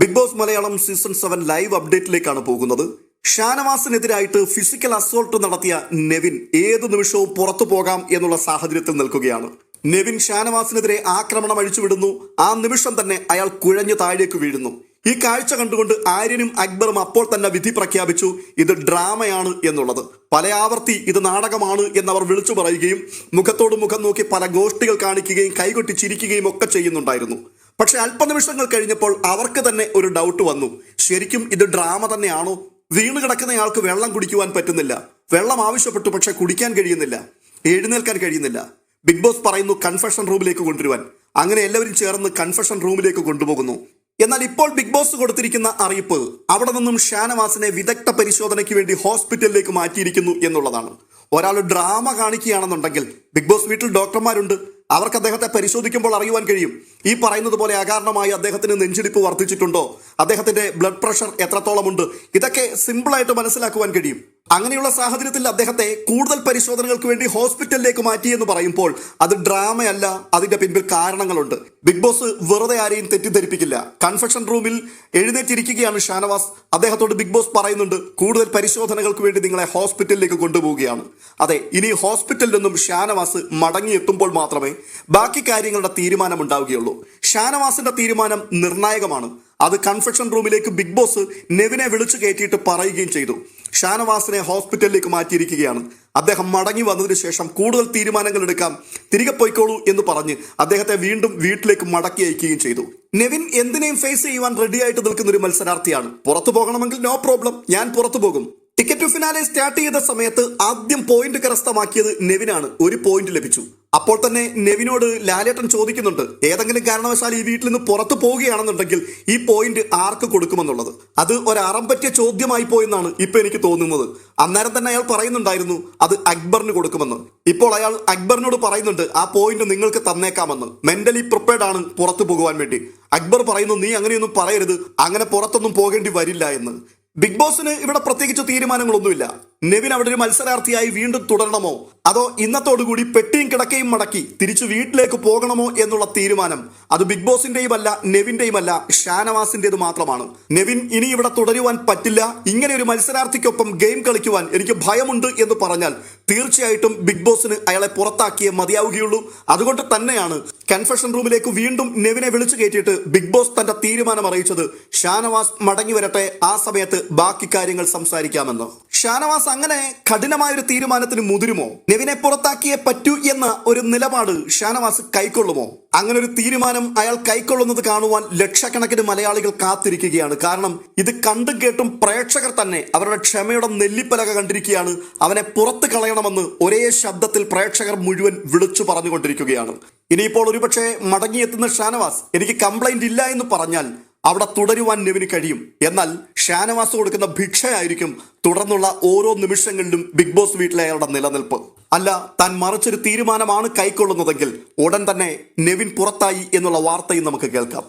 Big Boss Malayalam season seven live അപ്ഡേറ്റിലേക്കാണ് പോകുന്നത്. ഷാനവാസിനെതിരായിട്ട് physical assault നടത്തിയ നെവിൻ ഏതു നിമിഷവും പുറത്തു പോകാം എന്നുള്ള സാഹചര്യത്തിൽ നിൽക്കുകയാണ്. നെവിൻ ഷാനവാസിനെതിരെ ആക്രമണം അഴിച്ചുവിടുന്നു. ആ നിമിഷം തന്നെ അയാൾ കുഴഞ്ഞു താഴേക്ക് വീഴുന്നു. ഈ കാഴ്ച കണ്ടുകൊണ്ട് ആര്യനും അക്ബറും അപ്പോൾ തന്നെ വിധി പ്രഖ്യാപിച്ചു ഇത് ഡ്രാമയാണ് എന്നുള്ളത്. പല ആവർത്തി ഇത് നാടകമാണ് എന്നവർ വിളിച്ചു പറയുകയും മുഖത്തോട് മുഖം നോക്കി പല ഗോഷ്ഠികൾ കാണിക്കുകയും കൈകൊട്ടി ചിരിക്കുകയും ഒക്കെ ചെയ്യുന്നുണ്ടായിരുന്നു. പക്ഷെ അല്പനിമിഷങ്ങൾ കഴിഞ്ഞപ്പോൾ അവർക്ക് തന്നെ ഒരു ഡൗട്ട് വന്നു. ശരിക്കും ഇത് ഡ്രാമ തന്നെയാണോ? വീണ് കിടക്കുന്നയാൾക്ക് വെള്ളം കുടിക്കുവാൻ പറ്റുന്നില്ല. വെള്ളം ആവശ്യപ്പെട്ടു പക്ഷെ കുടിക്കാൻ കഴിയുന്നില്ല. എഴുന്നേൽക്കാൻ കഴിയുന്നില്ല. ബിഗ് ബോസ് പറയുന്നു കൺഫെഷൻ റൂമിലേക്ക് കൊണ്ടുവരുവാൻ. അങ്ങനെ എല്ലാവരും ചേർന്ന് കൺഫെഷൻ റൂമിലേക്ക് കൊണ്ടുപോകുന്നു. എന്നാൽ ഇപ്പോൾ ബിഗ് ബോസ് കൊടുത്തിരിക്കുന്ന അറിയിപ്പ് അവിടെ നിന്നും ഷാനവാസിനെ വിദഗ്ധ പരിശോധനയ്ക്ക് വേണ്ടി ഹോസ്പിറ്റലിലേക്ക് മാറ്റിയിരിക്കുന്നു എന്നുള്ളതാണ്. ഒരാൾ ഡ്രാമ കാണിക്കുകയാണെന്നുണ്ടെങ്കിൽ ബിഗ് ബോസ് വീട്ടിൽ ഡോക്ടർമാരുണ്ട് അവർക്ക് അദ്ദേഹത്തെ പരിശോധിക്കുമ്പോൾ അറിയുവാൻ കഴിയും. ഈ പറയുന്നത് പോലെ അകാരണമായി അദ്ദേഹത്തിന് നെഞ്ചിടിപ്പ് വർദ്ധിച്ചിട്ടുണ്ടോ? അദ്ദേഹത്തിന്റെ ബ്ലഡ് പ്രഷർ എത്രത്തോളമുണ്ട്? ഇതൊക്കെ സിമ്പിളായിട്ട് മനസ്സിലാക്കുവാൻ കഴിയും. അങ്ങനെയുള്ള സാഹചര്യത്തിൽ അദ്ദേഹത്തെ കൂടുതൽ പരിശോധനകൾക്ക് വേണ്ടി ഹോസ്പിറ്റലിലേക്ക് മാറ്റി എന്ന് പറയുമ്പോൾ അത് ഡ്രാമയല്ല അതിന്റെ പിൻപിൽ കാരണങ്ങളുണ്ട്. ബിഗ് ബോസ് വെറുതെ ആരെയും തെറ്റിദ്ധരിപ്പിക്കില്ല. കൺഫെക്ഷൻ റൂമിൽ എഴുന്നേറ്റിരിക്കുകയാണ് ഷാനവാസ്. അദ്ദേഹത്തോട് ബിഗ് ബോസ് പറയുന്നുണ്ട് കൂടുതൽ പരിശോധനകൾക്ക് വേണ്ടി നിങ്ങളെ ഹോസ്പിറ്റലിലേക്ക് കൊണ്ടുപോവുകയാണ്. അതെ ഇനി ഹോസ്പിറ്റലിൽ നിന്നും ഷാനവാസ് മടങ്ങിയെത്തുമ്പോൾ മാത്രമേ ബാക്കി കാര്യങ്ങളുടെ തീരുമാനം ഉണ്ടാവുകയുള്ളൂ. ഷാനവാസിന്റെ തീരുമാനം നിർണായകമാണ്. അത് കൺഫെഷൻ റൂമിലേക്ക് ബിഗ് ബോസ് നെവിനെ വിളിച്ചു കയറ്റിയിട്ട് പറയുകയും ചെയ്തു. ഷാനവാസിനെ ഹോസ്പിറ്റലിലേക്ക് മാറ്റിയിരിക്കുകയാണ്. അദ്ദേഹം മടങ്ങി വന്നതിന് ശേഷം കൂടുതൽ തീരുമാനങ്ങൾ എടുക്കാം തിരികെ പോയിക്കോളൂ എന്ന് പറഞ്ഞ് അദ്ദേഹത്തെ വീണ്ടും വീട്ടിലേക്ക് മടക്കി അയക്കുകയും ചെയ്തു. നെവിൻ എന്തിനേയും ഫേസ് ചെയ്യുവാൻ റെഡിയായിട്ട് നിൽക്കുന്ന ഒരു മത്സരാർത്ഥിയാണ്. പുറത്തു പോകണമെങ്കിൽ നോ പ്രോബ്ലം ഞാൻ പുറത്തു പോകും. ടിക്കറ്റ് ഫിനാലെ സ്റ്റാർട്ട് ചെയ്ത സമയത്ത് ആദ്യം പോയിന്റ് കരസ്ഥമാക്കിയത് നെവിനാണ്. ഒരു പോയിന്റ് ലഭിച്ചു. അപ്പോൾ തന്നെ നെവിനോട് ലാലേട്ടൻ ചോദിക്കുന്നുണ്ട് ഏതെങ്കിലും കാരണവശാൽ ഈ വീട്ടിൽ നിന്ന് പുറത്തു പോവുകയാണെന്നുണ്ടെങ്കിൽ ഈ പോയിന്റ് ആർക്ക് കൊടുക്കുമെന്നുള്ളത്? അത് ഒരറം പറ്റിയ ചോദ്യമായി പോയെന്നാണ് ഇപ്പൊ എനിക്ക് തോന്നുന്നത്. അന്നേരം തന്നെ അയാൾ പറയുന്നുണ്ടായിരുന്നു അത് അക്ബറിന് കൊടുക്കുമെന്ന്. ഇപ്പോൾ അയാൾ അക്ബറിനോട് പറയുന്നുണ്ട് ആ പോയിന്റ് നിങ്ങൾക്ക് തന്നേക്കാമെന്ന്. മെന്റലി പ്രിപ്പയർഡ് ആണ് പുറത്തു പോകുവാൻ വേണ്ടി. അക്ബർ പറയുന്നു നീ അങ്ങനെയൊന്നും പറയരുത്. അങ്ങനെ പുറത്തൊന്നും പോകേണ്ടി വരില്ല എന്ന്. ബിഗ് ബോസിന് ഇവിടെ പ്രത്യേകിച്ച് തീരുമാനങ്ങളൊന്നുമില്ല. നെവിൻ അവിടെ ഒരു മത്സരാർത്ഥിയായി വീണ്ടും തുടരണമോ? അതോ ഇന്നത്തോടുകൂടി പെട്ടിയും കിടക്കയും മടക്കി തിരിച്ചു വീട്ടിലേക്ക് പോകണമോ എന്നുള്ള തീരുമാനം അത് ബിഗ് ബോസിന്റെയും അല്ല നെവിന്റെയും അല്ല ഷാനവാസിന്റേത് മാത്രമാണ്. നെവിൻ ഇനി ഇവിടെ തുടരുവാൻ പറ്റില്ല. ഇങ്ങനെ ഒരു മത്സരാർത്ഥിക്കൊപ്പം ഗെയിം കളിക്കുവാൻ എനിക്ക് ഭയമുണ്ട് എന്ന് പറഞ്ഞാൽ തീർച്ചയായിട്ടും ബിഗ് ബോസിന് അയാളെ പുറത്താക്കിയേ മതിയാവുകയുള്ളൂ. അതുകൊണ്ട് തന്നെയാണ് കൺഫെഷൻ റൂമിലേക്ക് വീണ്ടും നെവിനെ വിളിച്ചു കയറ്റിയിട്ട് ബിഗ് ബോസ് തന്റെ തീരുമാനം അറിയിച്ചത്. ഷാനവാസ് മടങ്ങി വരട്ടെ ആ സമയത്ത് ബാക്കി കാര്യങ്ങൾ സംസാരിക്കാമെന്ന്. ഷാനവാസ് അങ്ങനെ കഠിനമായ ഒരു തീരുമാനത്തിന് മുതിരുമോ? നെവിനെ പുറത്താക്കിയേ പറ്റൂ എന്ന ഒരു നിലപാട് ഷാനവാസ് കൈക്കൊള്ളുമോ? അങ്ങനെ ഒരു തീരുമാനം അയാൾ കൈക്കൊള്ളുന്നത് കാണുവാൻ ലക്ഷക്കണക്കിന് മലയാളികൾ കാത്തിരിക്കുകയാണ്. കാരണം ഇത് കണ്ടും കേട്ടും പ്രേക്ഷകർ തന്നെ അവരുടെ ക്ഷമയുടെ നെല്ലിപ്പലക കണ്ടിരിക്കുകയാണ്. അവനെ പുറത്ത് കളയണമെന്ന് ഒരേ ശബ്ദത്തിൽ പ്രേക്ഷകർ മുഴുവൻ വിളിച്ചു പറഞ്ഞുകൊണ്ടിരിക്കുകയാണ്. ഇനിയിപ്പോൾ ഒരുപക്ഷെ മടങ്ങിയെത്തുന്ന ഷാനവാസ് എനിക്ക് കംപ്ലൈന്റ് ഇല്ല എന്ന് പറഞ്ഞാൽ അവിടെ തുടരുവാൻ നെവിന് കഴിയും. എന്നാൽ ഷാനവാസ് കൊടുക്കുന്ന ഭിക്ഷയായിരിക്കും തുടർന്നുള്ള ഓരോ നിമിഷങ്ങളിലും ബിഗ് ബോസ് വീട്ടിലെ അയാളുടെ നിലനിൽപ്പ്. അല്ല താൻ മറിച്ചൊരു തീരുമാനമാണ് കൈക്കൊള്ളുന്നതെങ്കിൽ ഉടൻ തന്നെ നെവിൻ പുറത്തായി എന്നുള്ള വാർത്തയും നമുക്ക് കേൾക്കാം.